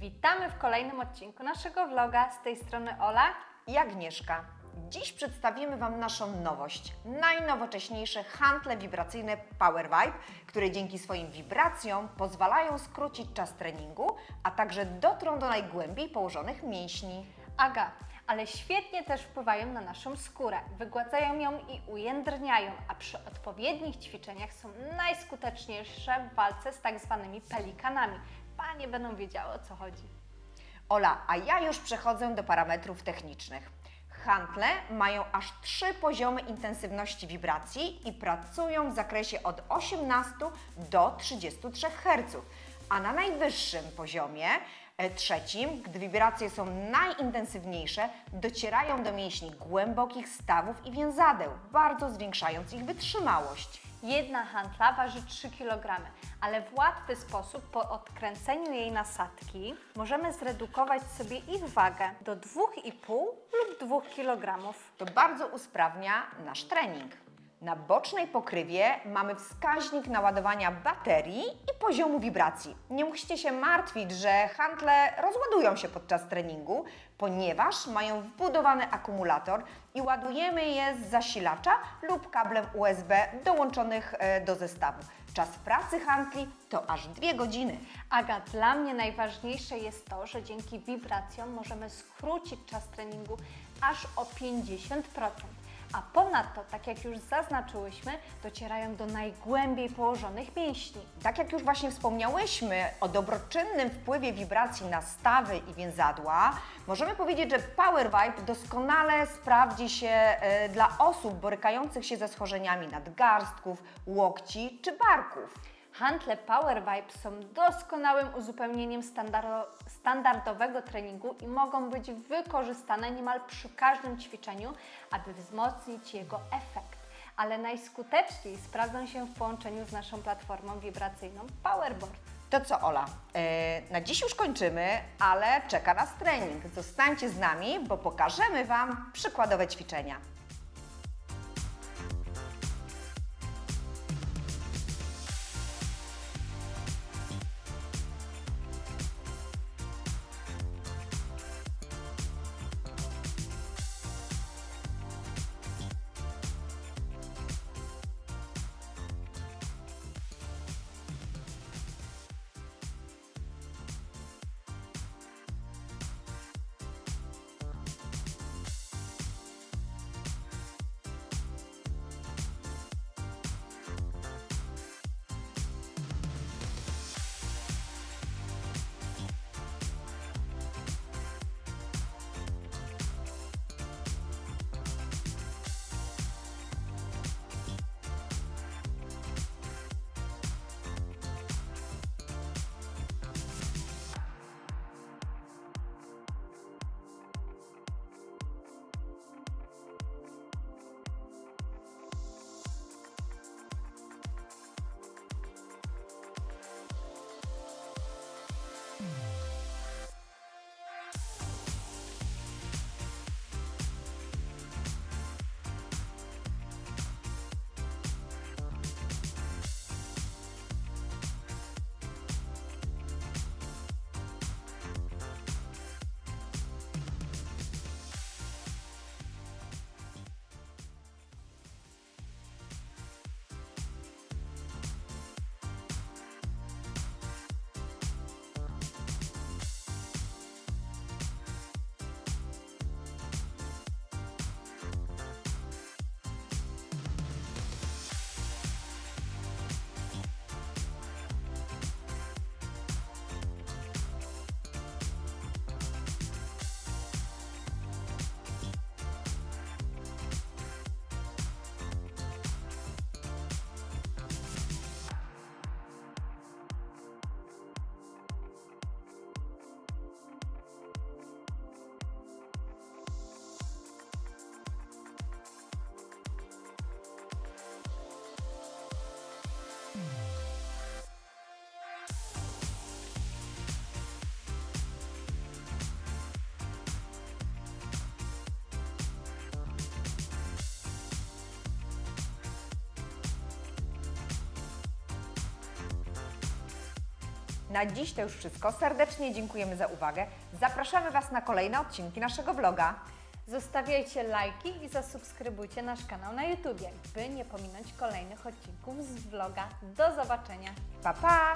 Witamy w kolejnym odcinku naszego vloga. Z tej strony Ola. i Agnieszka. Dziś przedstawimy Wam naszą nowość. Najnowocześniejsze hantle wibracyjne Power Vibe, które dzięki swoim wibracjom pozwalają skrócić czas treningu, a także dotrą do najgłębiej położonych mięśni. Aga, ale świetnie też wpływają na naszą skórę. Wygładzają ją i ujędrniają, a przy odpowiednich ćwiczeniach są najskuteczniejsze w walce z tak zwanymi pelikanami. Panie będą wiedziały o co chodzi. Ola, a ja już przechodzę do parametrów technicznych. Hantle mają aż trzy poziomy intensywności wibracji i pracują w zakresie od 18 do 33 Hz. A na najwyższym poziomie, e, trzecim, gdy wibracje są najintensywniejsze, docierają do mięśni głębokich stawów i więzadeł, bardzo zwiększając ich wytrzymałość. Jedna hantla waży 3 kg, ale w łatwy sposób po odkręceniu jej nasadki możemy zredukować sobie ich wagę do 2,5 lub 2 kg. To bardzo usprawnia nasz trening. Na bocznej pokrywie mamy wskaźnik naładowania baterii i poziomu wibracji. Nie musicie się martwić, że hantle rozładują się podczas treningu, ponieważ mają wbudowany akumulator i ładujemy je z zasilacza lub kablem USB dołączonych e, do zestawu. Czas pracy hantli to aż dwie godziny. Aga, dla mnie najważniejsze jest to, że dzięki wibracjom możemy skrócić czas treningu aż o 50%. A ponadto, tak jak już zaznaczyłyśmy, docierają do najgłębiej położonych mięśni. Tak jak już właśnie wspomniałyśmy o dobroczynnym wpływie wibracji na stawy i więzadła, możemy powiedzieć, że Power Vibe doskonale sprawdzi się e, dla osób borykających się ze schorzeniami nadgarstków, łokci czy barków. Hantle Power Vibe są doskonałym uzupełnieniem standardo, standardowego treningu i mogą być wykorzystane niemal przy każdym ćwiczeniu, aby wzmocnić jego efekt. Ale najskuteczniej sprawdzą się w połączeniu z naszą platformą wibracyjną Powerboard. To co, Ola? E, na dziś już kończymy, ale czeka nas trening. Zostańcie z nami, bo pokażemy Wam przykładowe ćwiczenia. Na dziś to już wszystko. Serdecznie dziękujemy za uwagę. Zapraszamy Was na kolejne odcinki naszego vloga. Zostawiajcie lajki i zasubskrybujcie nasz kanał na YouTubie, by nie pominąć kolejnych odcinków z vloga. Do zobaczenia! Pa, pa!